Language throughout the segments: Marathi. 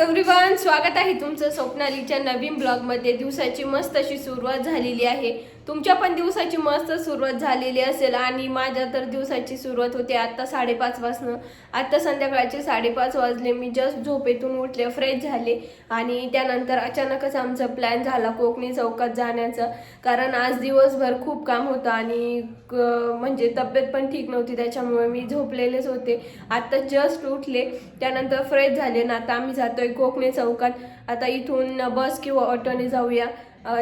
एव्हरीवन स्वागत आहे तुमचं स्वप्नालीच्या नवीन ब्लॉगमध्ये. दिवसाची मस्त अशी सुरुवात झालेली आहे. तुमच्या पण दिवसाची मस्त सुरुवात झालेली असेल आणि माझ्या तर दिवसाची सुरुवात होते आत्ता साडेपाच वाजनं आत्ता संध्याकाळचे साडेपाच वाजले. मी जस्ट झोपेतून उठले फ्रेश झाले. आणि त्यानंतर अचानकच आमचा प्लॅन झाला कोकणी चौकात जाण्याचा. कारण आज दिवसभर खूप काम होतं आणि क- म्हणजे तब्येत पण ठीक नव्हती. त्याच्यामुळे मी झोपलेलेच होते. आत्ता जस्ट उठले. त्यानंतर फ्रेश झाले. ना आता आम्ही जातोय कोकणी चौकात. आता इथून बस किंवा ऑटोने जाऊया.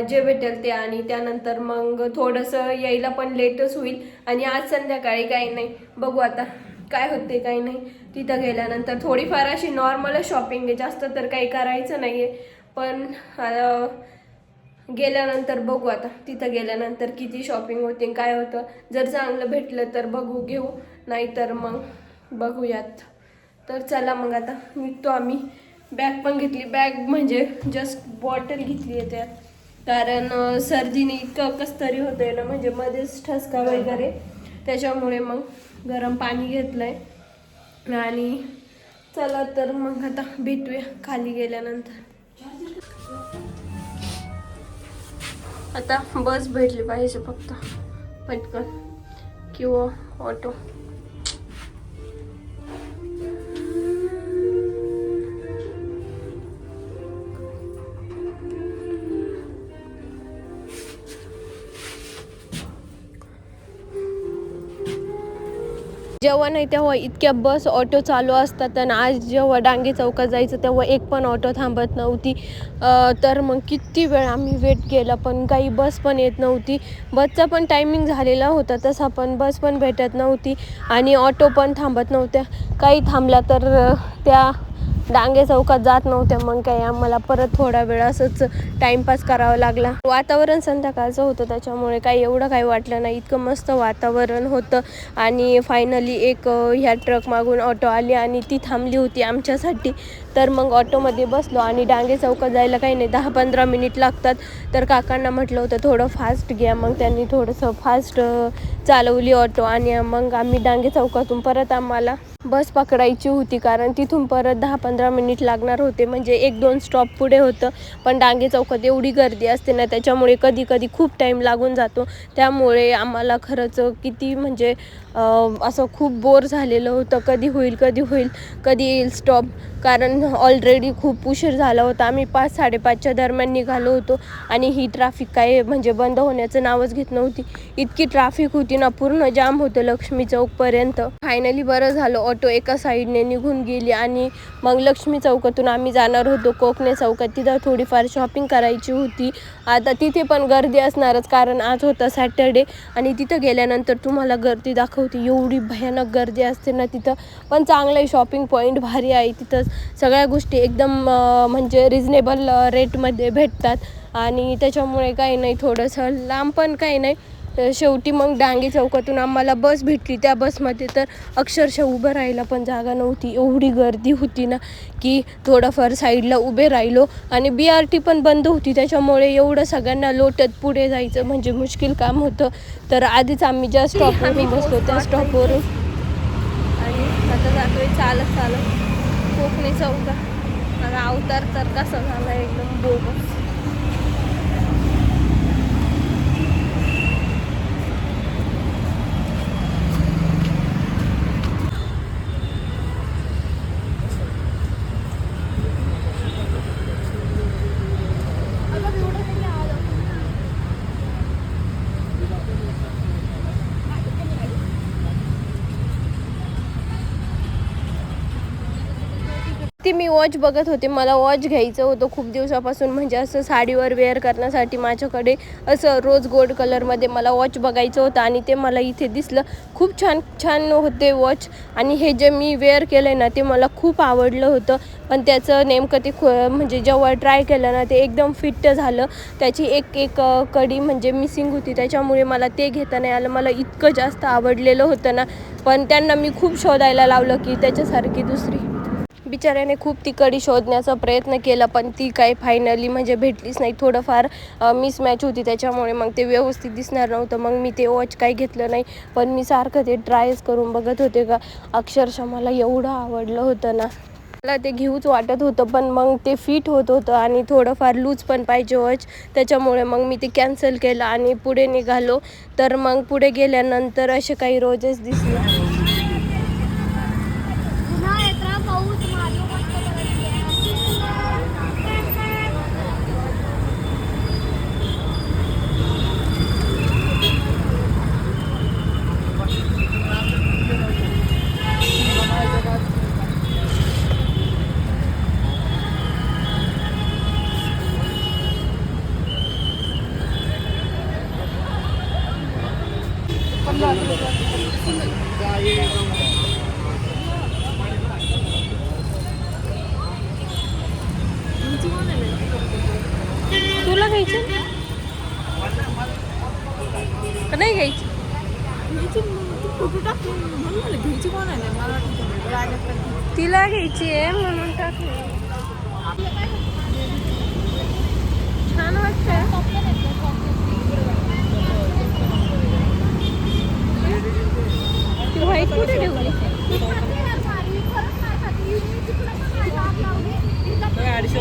जे भेटेल ते आणि त्यानंतर मग थोडंसं यायला पण लेटच होईल. आणि आज संध्याकाळी काही नाही. बघू आता काय होते काही नाही. तिथं गेल्यानंतर थोडीफार अशी नॉर्मलच शॉपिंग आहे. जास्त तर काही करायचं नाही आहे पण गेल्यानंतर बघू आता. तिथं गेल्यानंतर किती शॉपिंग होते काय होतं. जर चांगलं भेटलं तर बघू घेऊ. नाहीतर मग बघूयात. तर चला मग आता निघतो आम्ही. बॅग पण घेतली. बॅग म्हणजे जस्ट बॉटल घेतली आहे त्यात. कारण सर्दीने इतकं कसतरी होतंय ना म्हणजे मध्येच ठसका वगैरे. त्याच्यामुळे मग गरम पाणी घेतलंय. आणि चला तर मग आता भेटूया खाली गेल्यानंतर. आता बस भेटली पाहिजे फक्त. पटकन. किंवा ऑटो. जेव्हा नाही तेव्हा इतक्या बस ऑटो चालू असतात आणि आज जेव्हा डांगे चौकात जायचं तेव्हा एक पण ऑटो थांबत नव्हती. तर मग किती वेळ आम्ही वेट केला पण काही बस पण येत नव्हती. बसचा पण टायमिंग झालेला होता तसा पण बस पण भेटत नव्हती आणि ऑटो पण थांबत नव्हत्या. काही थांबल्या तर त्या डांगे चौकात जात नव्हत्या मग काही आम्हाला परत थोडा वेळ असंच टाइमपास करावा लागला. वातावरण संध्याकाळचं होतं त्याच्यामुळे काही एवढं काही वाटलं नाही. इतकं मस्त वातावरण होतं आणि फायनली एक ह्या ट्रक मागून ऑटो आली आणि ती थांबली होती आमच्यासाठी. तर मग ऑटोमध्ये बसलो आणि डांगे चौकात जायला काही नाही दहा पंधरा मिनिट लागतात. तर काकांना म्हटलं होतं थोडं फास्ट घ्या. मग त्यांनी थोडंसं फास्ट चालवली ऑटो आणि मग आम्ही डांगे चौकातून परत आम्हाला बस पकडायची होती कारण तिथून परत दहा पंधरा मिनिट लागणार होते. म्हणजे एक दोन स्टॉप पुढे होतं पण डांगे चौकात एवढी गर्दी असते ना त्याच्यामुळे कधी कधी खूप टाईम लागून जातो. त्यामुळे आम्हाला खरंच किती म्हणजे असं खूप बोर झालेलं होतं. कधी होईल कधी होईल कधी येईल स्टॉप कारण ऑलरेडी खूप उशीर झाला होता. आम्ही पाच साडेपाचच्या दरम्यान निघालो होतो आणि ही ट्रॅफिक काय म्हणजे बंद होण्याचं नावच घेत नव्हती. इतकी ट्रॅफिक होती ना पूर्ण जाम होतं लक्ष्मी चौकपर्यंत फायनली बरं झालं ऑटो एका साईडने निघून गेली आणि मग लक्ष्मी चौकातून आम्ही जाणार होतो. कोकणे चौकात तिथं थोडीफार शॉपिंग करायची होती. आता तिथे पण गर्दी असणारच कारण आज होता सॅटर्डे आणि तिथं गेल्यानंतर तुम्हाला गर्दी दाखवते. एवढी भयानक गर्दी असते ना तिथं. पण चांगलं आहे शॉपिंग पॉईंट भारी आहे. तिथं सगळ्या गोष्टी एकदम म्हणजे रिजनेबल रेटमध्ये भेटतात. आणि त्याच्यामुळे काही नाही थोडंसं लांब पण काही नाही. तर शेवटी मग डांगे चौकातून आम्हाला बस भेटली. त्या बसमध्ये तर अक्षरशः उभं राहायला पण जागा नव्हती. एवढी गर्दी होती ना की थोडंफार साईडला उभे राहिलो. आणि बी आर टी पण बंद होती. त्याच्यामुळे एवढं सगळ्यांना लोटत पुढे जायचं म्हणजे मुश्किल काम होतं. तर आधीच आम्ही ज्या स्टॉपवरून बसलो त्या स्टॉपवरून आणि आता जातोय चालत चालत. कोकणी चौका माझा अवतार तर कसा झाला एकदम बोगस. ती मी वॉच बघत होते. मला वॉच घ्यायचं होतं खूप दिवसापासून. म्हणजे असं साडीवर वेअर करण्यासाठी माझ्याकडे असं रोज गोल्ड कलरमध्ये मला वॉच बघायचं होतं आणि ते मला इथे दिसलं. खूप छान छान होते वॉच. आणि हे जे मी वेअर केलं आहे ना ते मला खूप आवडलं होतं. पण त्याचं नेमकं ते खो म्हणजे जेव्हा ट्राय केलं ना ते एकदम फिट्ट झालं. त्याची एक एक कडी म्हणजे मिसिंग होती. त्याच्यामुळे मला ते घेता नाही आलं. मला इतकं जास्त आवडलेलं होतं ना. पण त्यांना मी खूप शोधायला लावलं की त्याच्यासारखी दुसरी. बिचाऱ्याने खूप ती कडी शोधण्याचा प्रयत्न केला पण ती काही फायनली म्हणजे भेटलीच नाही. थोडंफार मिसमॅच होती त्याच्यामुळे मग ते व्यवस्थित दिसणार नव्हतं. मग मी ते वॉच काही घेतलं नाही पण मी सारखं ते ट्रायच करून बघत होते का अक्षरशः मला एवढं आवडलं होतं ना. मला ते घेऊच वाटत होतं पण मग ते फिट होत होतं आणि थोडंफार लूज पण पाहिजे वॉच त्याच्यामुळे मग मी ते कॅन्सल केलं आणि पुढे निघालो. तर मग पुढे गेल्यानंतर असे काही रोजेस दिसले. तुला घ्यायची? नाही घ्यायची. तिला घ्यायची आहे म्हणून टाकली. छान वाटतंय. ती व्हाईट कुठे ठेवली अडीचशे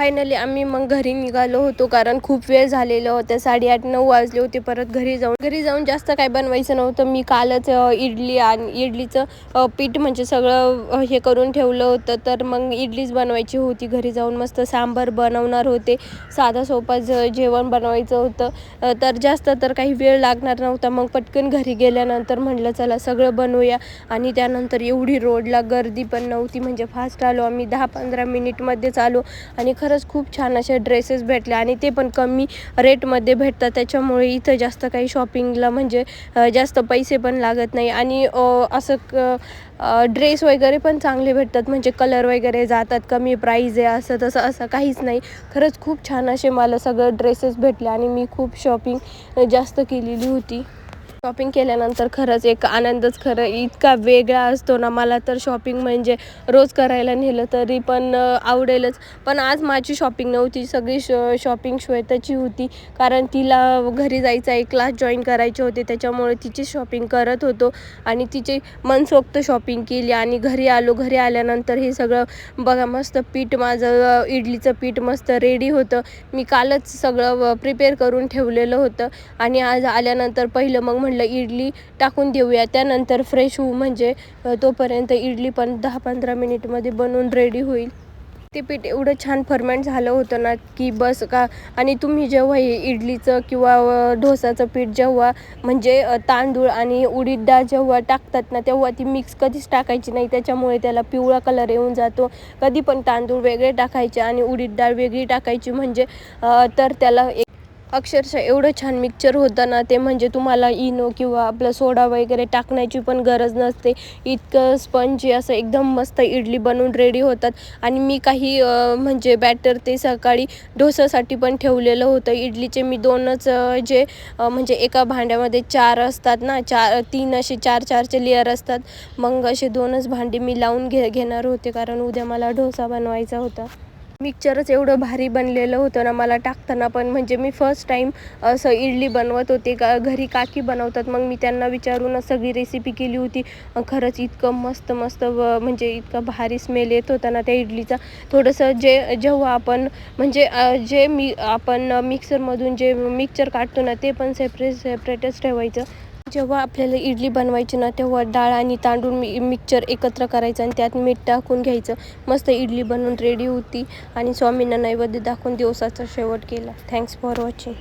फायनली आम्ही मग घरी निघालो होतो कारण खूप वेळ झालेलं होतं. साडेआठ नऊ वाजले होते परत घरी जाऊन. घरी जाऊन जास्त काय बनवायचं नव्हतं. मी कालच इडली आणि इडलीचं पीठ म्हणजे सगळं हे करून ठेवलं होतं. तर मग इडलीच बनवायची होती. घरी जाऊन मस्त सांबार बनवणार होते. साधा सोपा जेवण बनवायचं होतं. तर जास्त तर काही वेळ लागणार नव्हता. मग पटकन घरी गेल्यानंतर म्हटलं चला सगळं बनवूया. आणि त्यानंतर एवढी रोडला गर्दी पण नव्हती. म्हणजे फास्ट आलो आम्ही. दहा पंधरा मिनिटमध्येच आलो. आणि खरं खरंच खूप छान असे ड्रेसेस भेटले आणि ते पण कमी रेटमध्ये भेटतात. त्याच्यामुळे इथं जास्त काही शॉपिंगला म्हणजे जास्त पैसे पण लागत नाही. आणि असं क ड्रेस वगैरे पण चांगले भेटतात. म्हणजे कलर वगैरे जातात कमी प्राईज आहे असं तसं असं काहीच नाही. खरंच खूप छान असे मला सगळं ड्रेसेस भेटले आणि मी खूप शॉपिंग जास्त केलेली होती. शॉपिंग केल्यानंतर खरंच एक आनंदच खरं इतका वेगळा असतो ना. मला तर शॉपिंग म्हणजे रोज करायला नेलं तरी पण आवडेलच. पण आज माझी शॉपिंग नव्हती. सगळी श शॉपिंग श्वेताची होती. कारण तिला घरी जायचं आहे क्लास जॉईन करायचे होते. त्याच्यामुळे तिची शॉपिंग करत होतो. आणि तिचे मनसोक्त शॉपिंग केली. आणि घरी आलो. घरी आल्यानंतर हे सगळं बघा मस्त पीठ माझं इडलीचं पीठ मस्त रेडी होतं. मी कालच सगळं प्रिपेअर करून ठेवलेलं होतं. आणि आज आल्यानंतर पहिलं मग म्हणलं इडली टाकून देऊया. त्यानंतर फ्रेश होऊ म्हणजे तोपर्यंत इडली पण दहा पंधरा मिनिटमध्ये बनवून रेडी होईल. ते पीठ एवढं छान फर्मेंट झालं होतं ना की बस का आणि तुम्ही जेव्हा हे इडलीचं किंवा डोसाचं पीठ जेव्हा म्हणजे तांदूळ आणि उडीद डाळ जेव्हा टाकतात ना तेव्हा ती मिक्स कधीच टाकायची नाही. त्याच्यामुळे त्याला पिवळा कलर येऊन जातो. कधी पण तांदूळ वेगळे टाकायचे आणि उडीद डाळ वेगळी टाकायची म्हणजे तर त्याला एक अक्षरशः एवढं छान मिक्सचर होतं ना ते म्हणजे तुम्हाला इनो किंवा आपलं सोडा वगैरे टाकण्याची पण गरज नसते. इतकं स्पंजी असं एकदम मस्त इडली बनवून रेडी होतात. आणि मी काही म्हणजे बॅटर ते सकाळी डोसासाठी पण ठेवलेलं होतं. इडलीचे मी दोनच जे म्हणजे एका भांड्यामध्ये चार असतात ना चार तीन असे चार चारचे लेअर असतात. मग असे दोनच भांडी मी लावून घे घेणार होते. कारण उद्या मला डोसा बनवायचा होता. मिक्सचरच एवढं भारी बनलेलं होतं ना मला टाकताना पण. म्हणजे मी फर्स्ट टाईम असं इडली बनवत होते. का घरी काकी बनवतात मग मी त्यांना विचारूनच सगळी रेसिपी केली होती. खरंच इतकं मस्त मस्त व म्हणजे इतकं भारी स्मेल येत होता ना त्या इडलीचा. थोडंसं जे जेव्हा आपण म्हणजे जे मी आपण मिक्सरमधून जे मिक्सचर काढतो ना ते पण सेपरेट सेपरेटच ठेवायचं. जेव्हा आपल्याला इडली बनवायची ना तेव्हा डाळ आणि तांदूळ मी मिक्सचर एकत्र करायचं आणि त्यात मीठ टाकून घ्यायचं. मस्त इडली बनवून रेडी होती आणि स्वामींना नैवेद्य दाखवून दिवसाचा शेवट केला. Thanks for watching